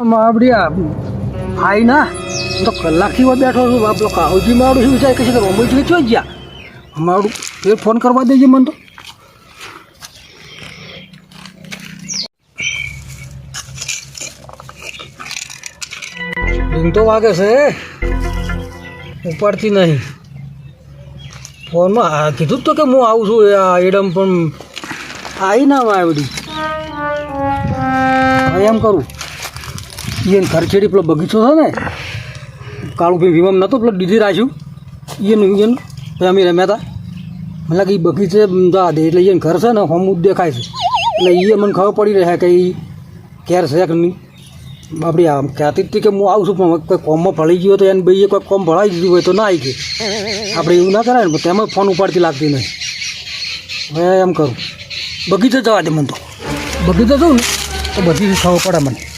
માવડી high ના તો કલાકથી વાત બેઠો છું બાપલો કાઉજી મારું શું વિચાર કે છે? કે રમુજી ચોઈ ગયા? માવડું ફેર ફોન કરવા દેજે મને તો. રિંગ તો વાગે છે. ઉપાડતી નહીં. ફોનમાં કીધું તો કે હું આવું છું એડમ પણ આવી ના માવડી એમ કરું. એને ખરચેડી પેલો બગીચો છે ને કાળું ભાઈ વીમમ નહોતો પેલો દીધી રાખ્યું. એનું એનું અમે રમ્યા હતા મને લાગે એ બગીચે જવા દે, એટલે એને ઘર છે ને, હમ દેખાય છે. એટલે એ મને ખબર પડી રહે કે એ કેર છે કે નહીં. આપણી આમ કહેતી હતી કે હું આવું છું, પણ કોઈ કોમમાં ભળી ગયો તો એને ભાઈએ કોઈ કોમ ભળાવી દીધું હોય તો ના આવી ગઈ. આપણે એવું ના કરાય ને તેમાં ફોન ઉપાડતી લાગતી નહીં. હવે એમ કરું. બગીચે જવા દે મને તો. બગીચે જવું ને, તો બધી ખબર પડે મને.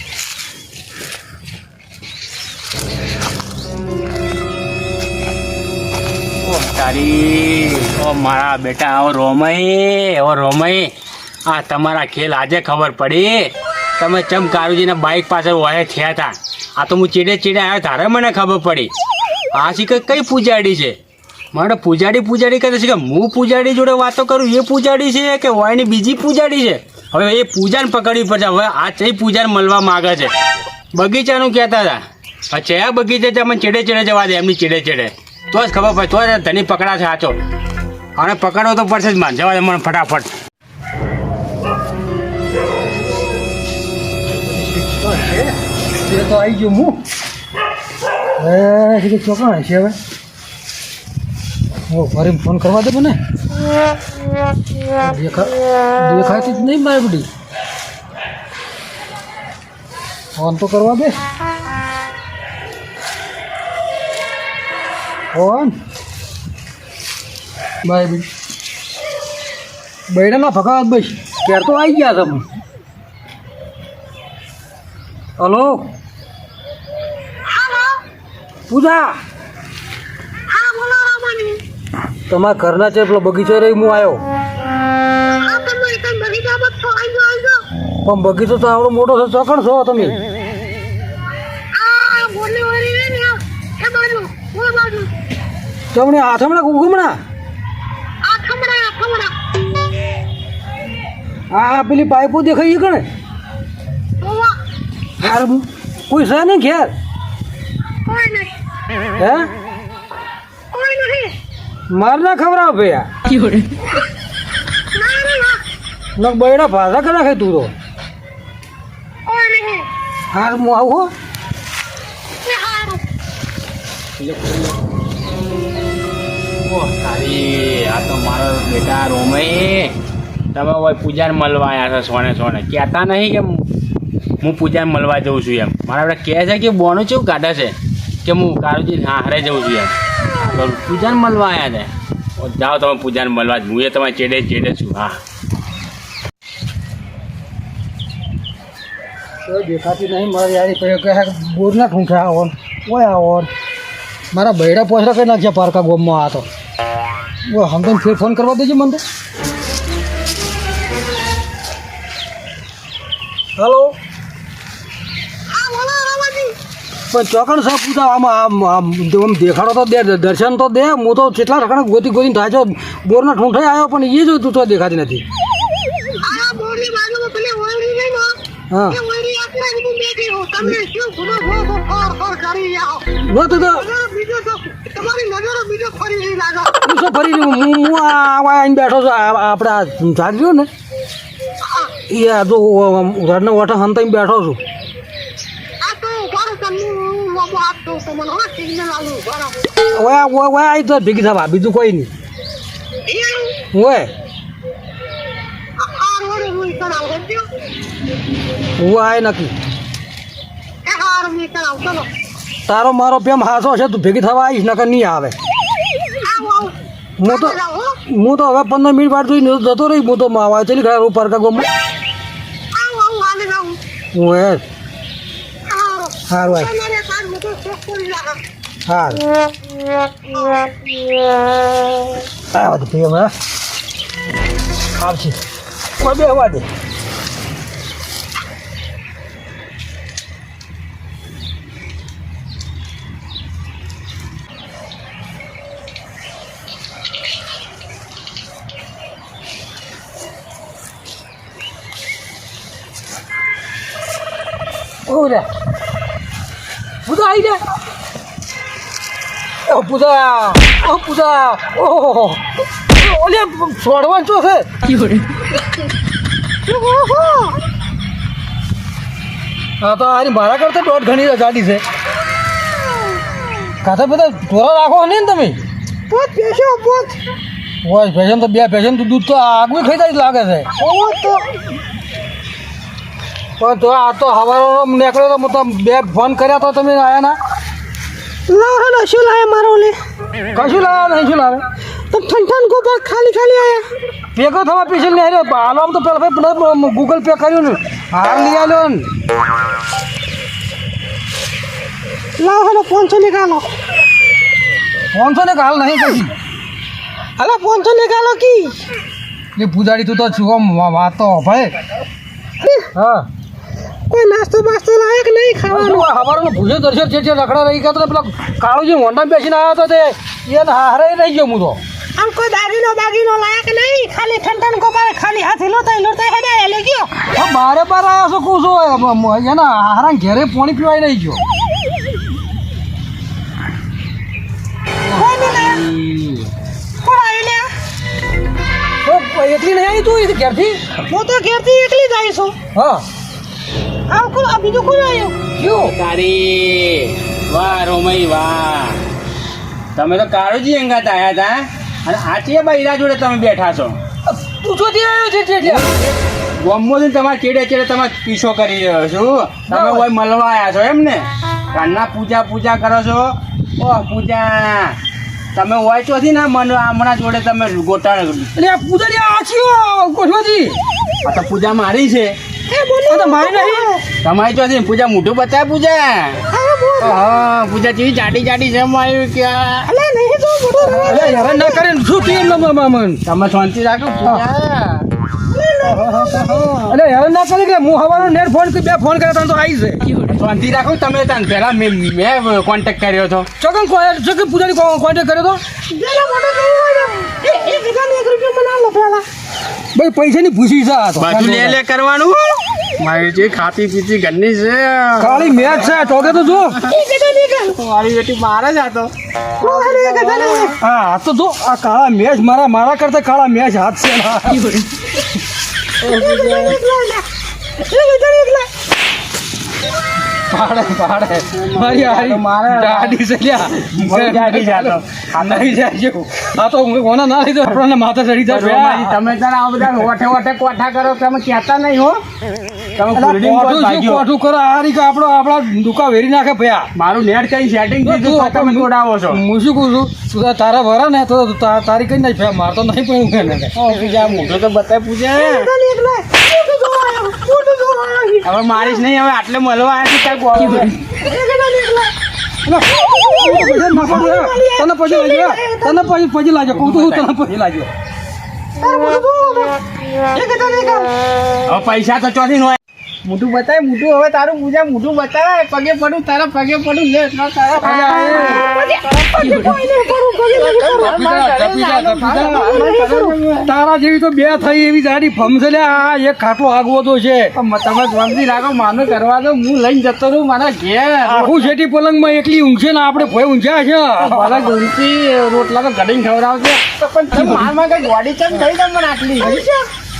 તારી ઓ મારા બેટા, ઓ રોમય ઓ રોમય આ તમારા ખેલ આજે ખબર પડી. તમે ચમ કારુજીના બાઇક પાસે વહે થયા હતા? આ તો હું ચીડે ચીડે આવ્યો તારે મને ખબર પડી. આ શીખે કઈ પૂજાડી છે? મારે પૂજાડી પૂજાડી કરે છે કે હું પૂજાડી જોડે વાતો કરું? એ પૂજાડી છે કે વાયની બીજી પૂજાડી છે? હવે એ પૂજાને પકડવી પડશે. હવે આ ચઈ પૂજાને મળવા માગે છે. બગીચાનું કહેતા હતા. આ બગીચે ચીડે ચીડે જવા દે. એમની ચીડે ચીડે. તો જ ખબર પડે તો જ ધની પકડા છે સાચો. અને પકડવો તો પડશે જ માન, જવા મને ફટાફટ એ તો આવી ગયો હું હે છે ચોકણ હવે ઓ ફરી ફોન કરવા દે મને દેખા દેખાતી જ નહીં મારી બધી. ફોન તો કરવા દે. ફોન બાય બી. બૈડાના ફકાવત ભાઈ ક્યારે તો આવી ગયા તમે. હલો? પૂજા. તમારા ઘરના છે પેલો બગીચો રહી હું આવ્યો પણ બગીચો તો આવડો મોટો છે ચોકણ છો તમે. તમને આથમણા ઉગમણા હા પેલી પાઇપો દેખાય કણે યાર કોઈ છે નહીં ઘેર? હે? માર ના ખવડાવ ભાઈ ના નક બૈડા ભાષા કરા ખાય તું તો? હાર હું આવું હો. ઓહ તારી આ તો મારો બેટા રોમય તમે હોય પૂજાને મળવા આવ્યા છો સોને સોને કહેતા નહીં કે હું પૂજાને મળવા જઉં છું એમ. મારા બધા કહે છે કે બોનું ચેવું કાઢે છે? કે હું કારુજી હારે જઉં છું એમ. તો મળવા આવ્યા છે? જાઓ તમે પૂજાને મળવા જ. હું એ તમારે ચેડે ચેડે છું. હા. કોઈ દેખાતી નહીં. મારે યાર કહે કે બોર ના ઠૂંઠે આવો ઓય આવો મારા બૈડા પોસરા કઈ નાખ્યા પારકા ગોમમાં આ તો. હમદન ફેર ફોન કરવા દેજો મને હલો પણ ચોકણ સાહેબ પૂછા આમ આમ આમ દેખાડો તો દે દર્શન તો દે હું તો કેટલા રકણ ગોતી ગોતીને થાય છો બોરના ઠૂંઠાઈ આવ્યો પણ એ જ તું તો દેખાતી નથી હા તો તમારી નજરો બીજો ફરી રહી લાગો. શું ફરી હું હું આવા આવીને બેઠો છું. આપણે જાગ્યો ને? એ આ જો રડને વટા હંતાઈને બેઠો છું. તો ઓય ઓય ઓય તો ભેગી થવા બીજું કોઈ નહીં. ઓય હું આય નક્કી. હાર મેં કરાવ ચલો. તારો મારો પ્રેમ હાસો છે તું ભેગી થવા આવીશ નકર નહીં આવે. હું તો હું. તો હવે પંદર મિનિટ વાર જોઈને જતો રહી હું તો માવા ચલી ગયા ઉપર કા ગમો હું હે. સારું હા હાર આ બધું પ્રેમ હા. આવશે કોઈ બે હવા દે. રે પૂજા આવી જા ઓ પૂજા ઓ પૂજા ઓહો ઓલે છોડવાનું શું છે હા તો આની મારા કરતા દોઢ ઘણી ગાડી છે કાતે બધા ઢોરા રાખો ને તમે પોત બેસો પોત ઓય ભેજન તો બે ભેજન તો દૂધ તો આગળ ખાઈ જાય લાગે છે ઓહો તો પણ તો આ તો હવારો નીકળ્યો તો હું તો બે ફોન કર્યા તો તમે આવ્યા ના? લાવ હેલો શું લાવે મારો લે કશું લાવ્યા નહીં શું લાવે? તો ઠંઠન ગોબર ખાલી ખાલી આયા. પેકો થવા પીછે ને આવ્યો. હાલો આમ તો પેલા ભાઈ ગૂગલ પે કર્યું ને. હાલ લઈ આવ્યો ને. લાવ હેલો પાંચસો નિકાલો પાંચસો ને હાલ નહીં કશી હાલો પાંચસો નિકાલો કી? એ પૂજારી તું તો વા- વાત ભાઈ. હા. કોઈ નાસ્તો બાસ્તો લાયક નહીં ખાવાનું. હવારો ભૂસે દર્શન છે છે રખડા રહી ગયા તો પેલા કાળુજી મોંડા બેસીને આવ્યો તો તે એ હારે રહી ગયો હું તો. આમ કોઈ દાગીનો બાગીનો લાયક નહીં? ખાલી ઠંડન ગોપાલ ખાલી હાથી લોતા હે બે લે ગયો. મારે બારે બાર આવ્યો છો? કું છું એના હારા ઘેરે પાણી પીવાય નહીં ગયો. એટલી નહીં આવી તું ઘેરથી? હું તો ઘેરથી એકલી જ આવી છું. હા. કોણ આ બીજું કોણ આવ્યું? કયું તારી વાહ રોમઈ વાહ. તમે તો કાળુજી અંગાત આવ્યા હતા અને આ છે બૈરા જોડે તમે બેઠા છો? તું આવ્યો છે તમારે ચેડે ચેડે તમે પીછો કરી રહ્યો છો. તમે કોઈ મળવા આવ્યા છો એમ ને? કાનના પૂજા પૂજા કરો છો? ઓ પૂજા તમે હોય ચોથી ના મન હમણાં જોડે તમે ગોટાળ પૂજા આ તો પૂજા મારી છે. આ તો મારી નહીં તમારી ચોથી પૂજા મોઢું બતાવે પૂજા? હા પૂજા જેવી જાડી જાડી જેમ આવ્યું કે અલા નહીં તો મોટો અરે હેરાન ના કરે ને. શું તું એમ નમ- તમે શાંતિ રાખો પૂજા. અરે હેરાન ના કરે કે હું હવાનો નેટ ફોન બે ફોન કર્યા તને તો આવી છે શાંતિ રાખો તમે તને પહેલા મે મેં કોન્ટેક્ટ કર્યો હતો. ચોકન ચોકન પૂજારી કોન્ટેક્ટ કર્યો તો? પેલા મોટો કેવું એ એક રૂપિયા મને આલો પેલા ભાઈ પૈસાની ભૂસી છે આ લે લે કરવાનું. મારી જે ખાતી પીતી ઘરની છે. કાળી મેચ છે ટોકે તો જો. મારી બેટી મારે જ હતો ને હા તો જો આ કાળા મેચ મારા મારા કરતા કાળા મેચ હાથ છે. ના. પાડે પાડે મારી હારી મારે- દાઢી છે લ્યા. બહુ દાઢી છે આ તો. આ નહીં જાય આ તો હું કોના ના લીધો આપણને માથે ચડી જાય તમે તાર આ બધા વઠે વઠે કોઠા કરો તમે કહેતા નહીં હો. તમે અલા, કુલડીમ કોઈ કોઠું શું ભાગ્યો. કોઠું કરો? આ હારી કે આપણો આપણા દુકા વેરી નાખે ભયા. મારું નેટ કઈ સેટિંગ કીધું તો તમે તોડાવો છો. હું છું? તું તારા ભરા ને તો તારી કઈ નહીં મારતો માર તો નહીં પણ હવે મારીશ નહીં હવે આટલે મળવા આવ્યા છે ત્યાં. તને પછી લાગ્યો તને પછી પછી લાગ્યો કહું તો તને પછી લાગ્યો પૈસા તો ચોથી નો મોટું બતાય મોટું હવે તારું પૂજા મોટું બતાય. પગે પડું તારા પગે પડું લે એટલા તારા જેવી તો બે થઈ એવી જાડી ફમસે લે આ એક ખાટો આગવો તો છે. તમે સમજી રાખો માનો કરવા દો હું લઈને જતો રહું મારા ઘેર. આખું શેટી પલંગમાં એકલી ઊંઘશે ને આપણે ભય ઊંઘ્યા છે. મારા ગુમતી રોટલા તો ઘડીને ખવડાવશે પણ તમે મારમાં કઈ ગોડી ચમ થઈ તમને આટલી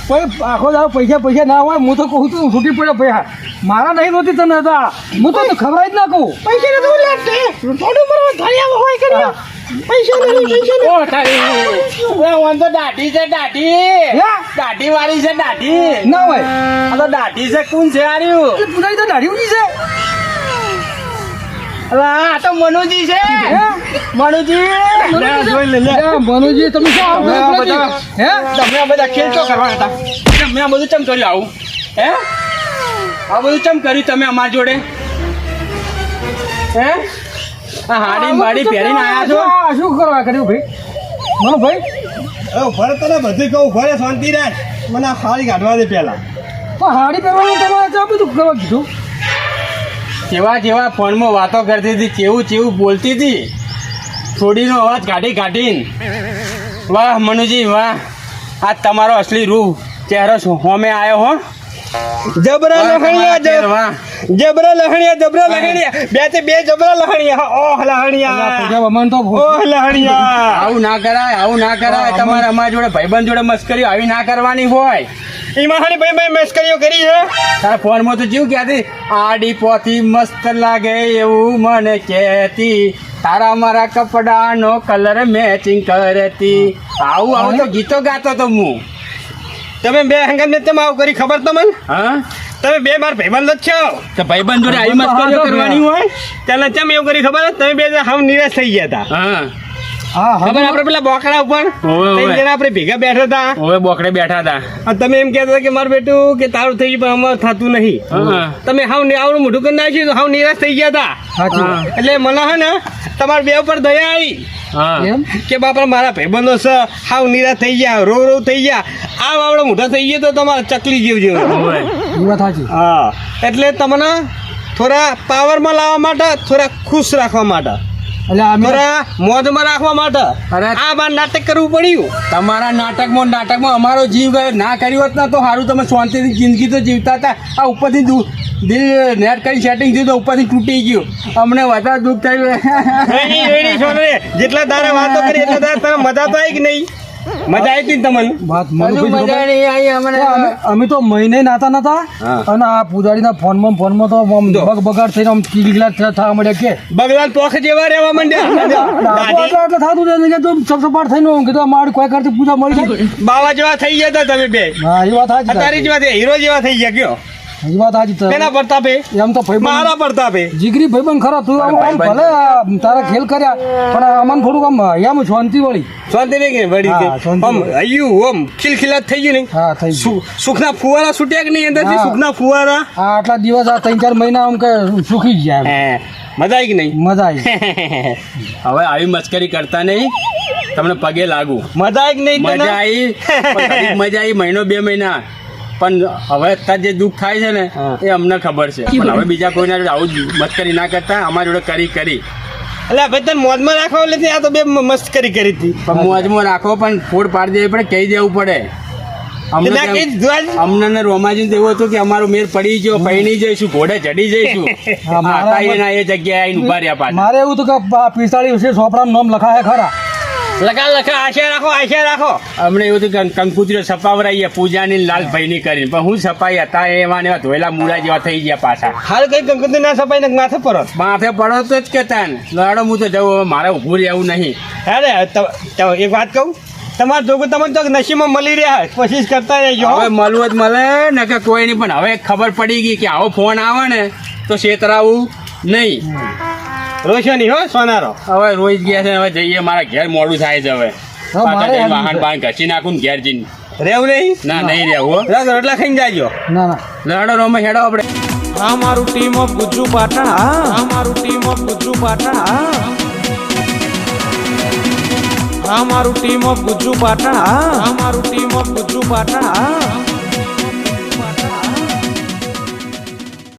કોઈ આખો દાડો પૈસા પૈસા ના હોય હું તો કહું છું છૂટી પડે પૈસા. મારા નહીં નહોતી તને હતા. હું તો તને ખબર જ ના કહું. પૈસા તો લાગશે થોડું બરોબર ધર્યા હોય કે નહીં? પૈસા નહીં પૈસા નહીં ઓ તારી ઓન તો દાઢી છે દાઢી. હે? દાઢી વાળી છે દાઢી. ના હોય. આ તો દાઢી છે કોણ છે આર્યું? પૂજારી તો દાઢી ઊંચી છે. આ તો મનુજી છે. મનુજી. મનુજી તમે શું હે? તમે આ બધા ખેલ ચો કરવા હતા? તમે આ બધું ચમ કર્યું આવું? હે? આ બધું ચમ કર્યું તમે અમાર જોડે? હે? આ હાડી માડી પહેરીને આયા છો? શું કરવા કર્યું ભાઈ? મનો ભાઈ. હવે ફરે તને બધી કહું ફરે શાંતિ રાખ. મને આ ફાળી કાઢવા દે પહેલા. પણ હાડી પહેરવાનું તમારે આ બધું કરવા કીધું. જેવા જેવા ફોનમાં વાતો કરતી હતી કેવું કેવું બોલતી હતી થોડીનો અવાજ કાઢી કાઢીને વાહ મનુજી વાહ આ તમારો અસલી રૂપ ચહેરો હોમે આવ્યો હો? જબરા લહણિયા. જબરા લહણિયા જબરા લહણિયા. બે તે બે જબરા લહણિયા. ઓહ લહણિયા. અમન તો ઓહ લહણિયા. આવું ના કરાય આવું ના કરાય. તમારા તમારે અમારા જોડે ભાઈબંધ જોડે મસ્કરી આવી ના કરવાની હોય. ઈમાહાની ભાઈ ભાઈ મસ્કરીઓ કરી છે. તારા ફોનમાં તો જીવ ક્યાંથી આડી પોથી મસ્ત લાગે એવું મને કહેતી. તારા મારા કપડાનો કલર મેચિંગ કરતી. આવું આવું તો ગીતો ગાતો તો હું. તમે બે હંગાત ને તમે આવું કરી ખબર તમને? હા? તમે બે માર ભાઈબંધ જ છો. તો ભાઈબંધ જોડે આવી મસ્કરીઓ કરવાની હોય? ચાલો ચમ એવું કરી ખબર? તમે બે હમ નિરાશ થઈ ગયા હતા હા. ખબર આપણે પેલા બોકડા ઉપર. જણા આપણે ભેગા બેઠા હતા. હવે બોકડે બેઠા હતા. તમે એમ કહેતા હતા કે મારું બેટું કે તારું થઈ ગયું પણ અમારું થતું નહીં. તમે હાવ આવડું મોઢું કરી નાખ્યું તો હાવ નિરાશ થઈ ગયા હતા. એટલે મને હે ને તમારા બે ઉપર દયા આવી. કે બાપા મારા ભાઈબંધો છે હાવ નિરાશ થઈ ગયા રો રો થઈ ગયા. આ આવડો મોઢા થઈ ગયા તો તમારે ચકલી જેવું જેવું. હા. એટલે તમને થોડા પાવરમાં લાવવા માટે થોડા ખુશ રાખવા માટે. એટલે અમે મોજમાં રાખવા માટે. અરે. આ બાર નાટક કરવું પડ્યું. તમારા નાટકમાં નાટકમાં અમારો જીવ ગયો. ના કર્યો હોત ના તો સારું તમે શાંતિથી જિંદગી તો જીવતા હતા. આ ઉપરથી દિલ નેટ કરી સેટિંગ થયું તો ઉપરથી તૂટી ગયું. અમને વધારે દુઃખ થયું. જેટલા તારે વાતો કરી એટલા તારે મજા તો આવી કે નહીં? મજા આવી હતી તમને? વાત મને મજા નહીં આવી અમને અમે તો મહિને નાતા નતા. અને આ પૂજારીના ફોનમાં ફોનમાં તો બગ બગાડ થઈને આમ કિલકિલા થવા મળ્યા કે. બગલા પોખ જેવા રહેવા માંડ્યા. એટલે થતું થાતું હતું એટલે તો સબસપાટ થઈને હું કીધું અમારી કોઈ કરતી પૂજા મળી બાવા જેવા થઈ ગયા તમે બે. હા એ વાત સાચી તારી. જેવા હીરો જેવા થઈ ગયા કયો? એ વાત સાચી તેના પ્રતાપે? એમ તો ભાઈબંધ મારા પ્રતાપે? જીગરી ભાઈબંધ ખરા તું આમ આમ ભલે તારા ખેલ કર્યા પણ અમને થોડુંક આમ એમ શાંતિ વળી શાંતિ નહીં કે વળી આમ હૈયું ઓમ ખિલખિલાટ થઈ ગયું નહીં હા થઈ ગયું. સુખના ફુવારા છૂટ્યા કે નહીં અંદરથી? સુખના ફુવારા. આટલા દિવસ આ ત્રણ ચાર મહિના આમ કે સુખી ગયા મજા આવી કે નહીં? મજા આવી. હવે આવી મસ્કરી કરતા નહીં. તમને પગે લાગુ. મજા આવી કે નહીં મજા આવી. મજા આવી મહિનો બે મહિના. પણ હવે અત્યારે જે દુઃખ થાય છે ને એ અમને ખબર છે. પણ હવે બીજા કોઈના જોડે આવું જ મસ્કરી ના કરતા અમારી જોડે કરી કરી. એટલે ભાઈ તને મોજમાં રાખવા એટલે આ તો બે મસ્ત કરી કરી હતી. પણ મોજમાં રાખો પણ ફોડ પાડી દેવી પડે કહી દેવું પડે. અમને રોમાજી એવું હતું કે અમારો મેર પડી ગયો પૈણી જઈશું ઘોડે ચડી જઈશું. એ જગ્યાએ ઊભા રહ્યા પાછા. મારે એવું હતું કે પિસ્તાળીસ સોપડાનું નામ લખાયા ખરા. લખા લખા આશા રાખો આશા રાખો. અમને એવું હતું કંકુતરીઓ સપાવરાઈએ પૂજાની લાલભાઈની કરીને. પણ હું સપાઈ હતા એમાં એવા ધોયેલા મૂળા જેવા થઈ ગયા પાછા. હાલ કઈ કંકુતરી ના સપાઈ ને માથે પડો? માથે પડો તો જ કેતા ને લડો હું તો જવું મારે ઊભું રહેવું નહીં. અરે એક વાત કહું? તમારે જોગું તમને તો નસીબમાં મળી રહ્યા કોશિશ કરતા રહેજો. હવે મળવું જ મળે ને કે કોઈ નહીં. પણ હવે ખબર પડી ગઈ કે આવો ફોન આવે ને તો છેતરાવું નહીં. રોશની હો સોનારો. હવે રોઈ ગયા છે હવે જઈએ મારા ઘેર મોડું થાય છે હવે. વાહન બાહન ઘસી નાખું ઘેર જઈને. રહેવું નહીં? ના નહીં રહેવું રોટલા ખાઈને જાજો. ના ના. લડો રોમે હેડો આપણે. આ મારું ટીમ ઓફ ગુજ્જુ પાટણ અમારું આ મારું ટીમ ઓફ ગુજ્જુ પાટણ હા. આ મારું ટીમ ઓફ ગુજ્જુ પાટણ હા. આ મારું ટીમ ઓફ ગુજ્જુ પાટણ હા.